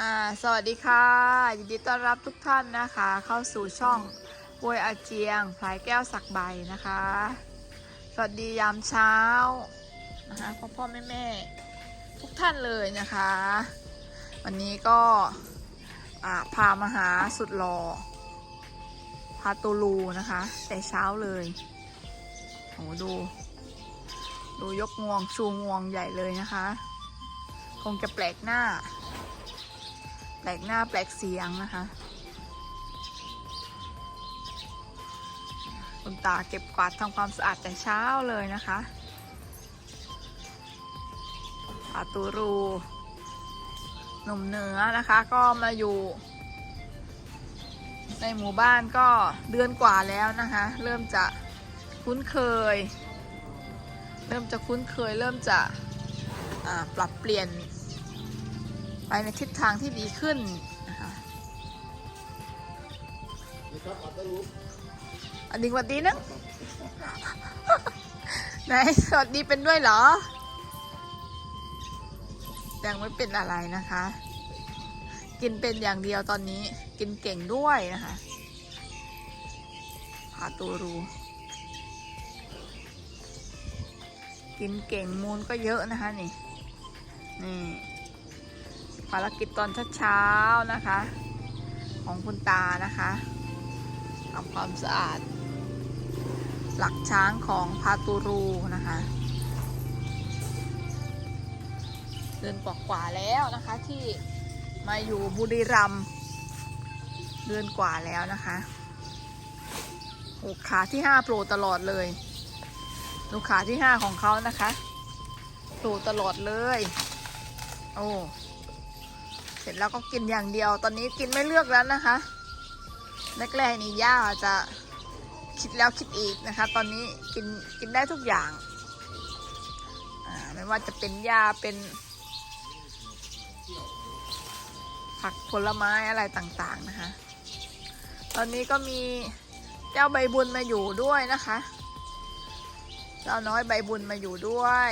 อ่าสวัสดีค่ะยินดีต้อนรับทุกท่านนะคะ เข้าสู่ช่องบวยอาเจียงพลายแก้วสักใบนะคะ สวัสดียามเช้านะคะพ่อพ่อแม่แม่ทุกท่านเลยนะคะ วันนี้ก็อ่าพามาหาสุดหล่อพาตูลูนะคะ แต่เช้าเลยโหดู ดูยกงวงชูงวงใหญ่เลยนะคะ คงจะแปลกหน้า ปลกหน้าแปลกเสียงนะคะ คุณตาเก็บกวาดทำความสะอาดแต่เช้าเลยนะคะปาตูรูหนุ่มเหนือนะคะก็มาอยู่ ในหมู่บ้านก็เดือนกว่าแล้วนะคะ เริ่มจะคุ้นเคย เริ่มจะคุ้นเคย เริ่มจะปรับเปลี่ยน ไปในทิศทางที่ดีขึ้นนะคะนี่ครับอันนี้สวัสดีนะไหนสวัสดีเป็นด้วยเหรอ ยังไม่เป็นอะไรนะคะ กินเป็นอย่างเดียวตอนนี้ กินเก่งด้วยนะคะพาตูรูกินเก่งมูลก็เยอะนะคะนี่ นี่ ภารกิจตอนเช้าๆนะคะ ของคุณตานะคะทำความสะอาด หลักช้างของพาตูรูนะคะ เดือนกว่าๆแล้วนะคะที่มาอยู่บุรีรัมย์เดือนกว่าแล้วนะคะโอ้ขาที่ห้าโผล่ตลอดเลยดูกขาที่ห้าของเขานะคะโผล่ตลอดเลย โอ้ ร็จแล้วก็กินอย่างเดียว ตอนนี้กินไม่เลือกแล้วนะคะแรกๆนี่ย่าจะคิดแล้วคิดอีกนะคะ ตอนนี้กินกินได้ทุกอย่างไม่ว่าจะเป็นหญ้าเป็น ผักผลไม้อะไรต่างๆนะคะ ตอนนี้ก็มีเจ้าใบบุญมาอยู่ด้วยนะคะ เจ้าน้อยใบบุญมาอยู่ด้วย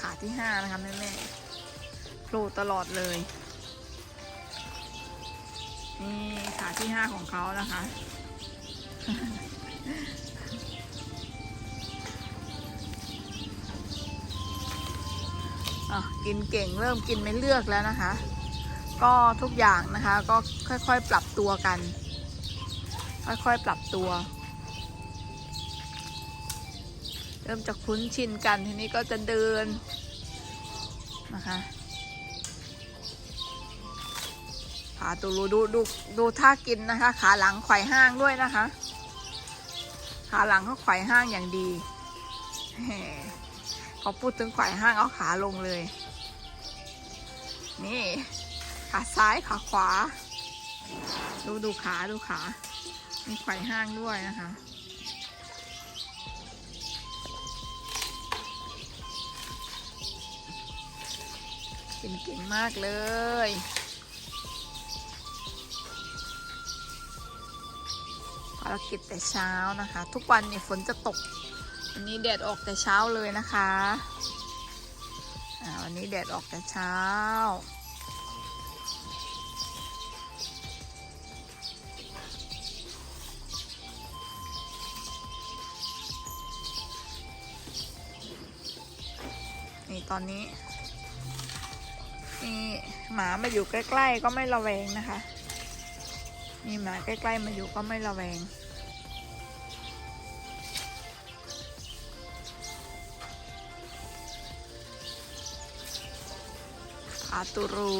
ขาที่ห้านะคะแม่แม่โผล่ตลอดเลย นี่ขาที่ห้าของเขานะคะอะกินเก่งเริ่มกินไม่เลือกแล้วนะคะ ก็ทุกอย่างนะคะก็ค่อยๆปรับตัวกัน ค่อยๆปรับตัว เริ่มจะคุ้นชินกันทีนี้ก็จะเดินนะคะขาตูรูดูดูดูท่ากินนะคะ ขาหลังไขว่ห้างด้วยนะคะ ขาหลังเขาไขว่ห้างอย่างดีพอพูดถึงไขว่ห้างเอาขาลงเลย นี่ ขาซ้ายขาขวา ดูดูขาดูขา มีไขว่ห้างด้วยนะคะ กินเก่งมากเลยภารกิจแต่เช้านะคะ ทุกวันเนี่ยฝนจะตก วันนี้แดดออกแต่เช้าเลยนะคะวันนี้แดดออกแต่เช้านี่ตอนนี้ มีหมามาอยู่ใกล้ๆ ก็ไม่ระแวงนะคะ มีหมาใกล้ๆมาอยู่ก็ไม่ระแวง พาตูรู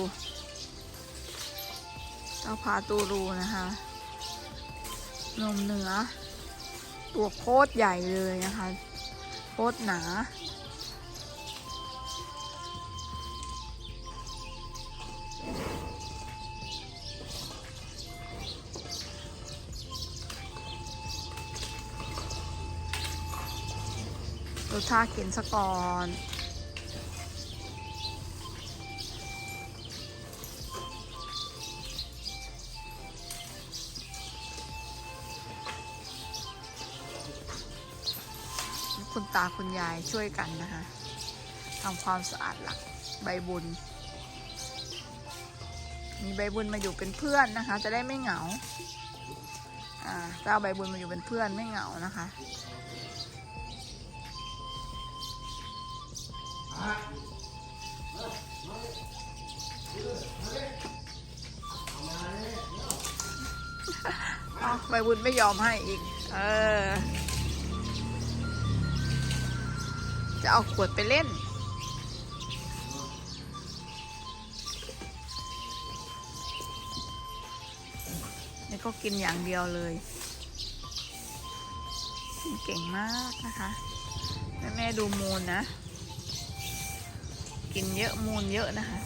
เจ้าพาตูรูนะคะนมเหนือ ตัวโคตรใหญ่เลยนะคะ โคตรหนา รสชาติกินซะก่อนคุณตาคุณยายช่วยกันนะคะทำความสะอาดหลักใบบุญ มีใบบุญมาอยู่เป็นเพื่อนนะคะ จะได้ไม่เหงา อ่าเจ้าใบบุญมาอยู่เป็นเพื่อนไม่เหงานะคะ อ้าวใบบุญไม่ยอมให้อีก เออ จะเอาขวดไปเล่น นี่ก็กินอย่างเดียวเลยกินเก่งมากนะคะ แม่แม่ดูมูลนะ กินเยอะมูลเยอะนะคะ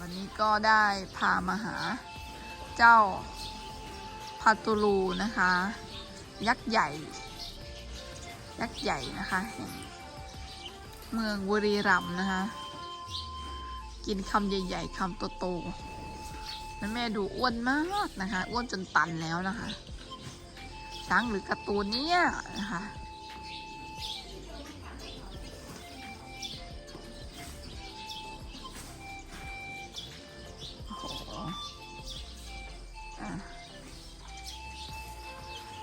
วันนี้ก็ได้พามาหาเจ้าพาตูลูนะคะ ยักษ์ใหญ่ ยักษ์ใหญ่นะคะแห่ง เมืองบุรีรัมย์นะคะ กินคำใหญ่ ๆคำโตๆแล้วแม่ดูอ้วนมากนะคะ อ้วนจนตันแล้วนะคะช้างหรือการ์ตูนเนี่ยนะคะ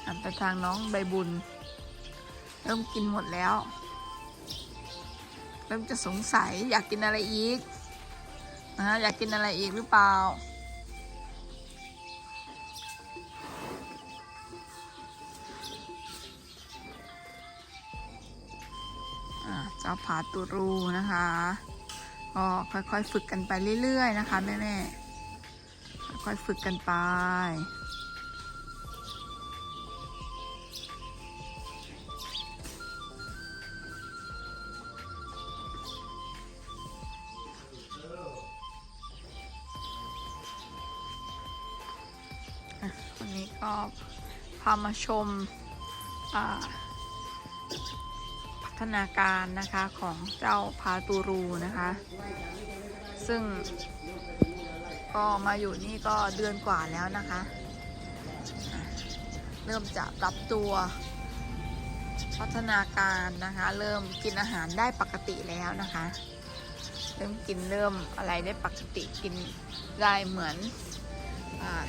หันไปทางน้องใบบุญ เริ่มกินหมดแล้ว ริ่มจะสงสัยอยากกินอะไรอีกนะฮะอยากกินอะไรอีกหรือเปล่าอะเจ้าผาตูรูนะคะ ก็ค่อยๆฝึกกันไปเรื่อยๆนะคะแม่ๆ ค่อยๆฝึกกันไป ก็พามาชมพัฒนาการนะคะของเจ้าพาตูรูนะคะ ซึ่งก็มาอยู่นี่ก็เดือนกว่าแล้วนะคะ เริ่มจะปรับตัวพัฒนาการนะคะ เริ่มกินอาหารได้ปกติแล้วนะคะ เริ่มกินเริ่มอะไรได้ปกติกินได้เหมือนอา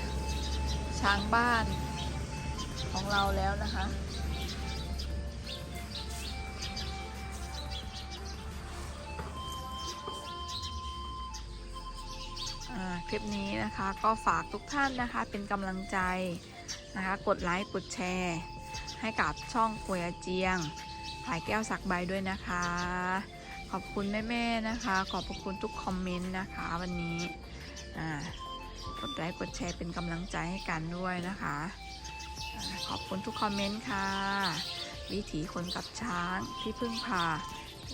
ช้างบ้านของเราแล้วนะคะอ่าคลิปนี้นะคะก็ฝากทุกท่านนะคะเป็นกำลังใจนะคะ กดไลค์ กดแชร์ ให้กับช่องควยอาเจียงผายแก้วสักใบด้วยนะคะ ขอบคุณแม่ ๆ นะคะ ขอบพระคุณทุกคอมเมนต์นะคะวันนี้ ไลค์กดแชร์เป็นกำลังใจให้กันด้วยนะคะ ขอบคุณทุกคอมเมนต์ค่ะ วิถีคนกับช้างที่พึ่งพา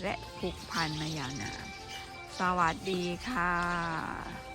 และผูกพันมายาวนานสวัสดีค่ะ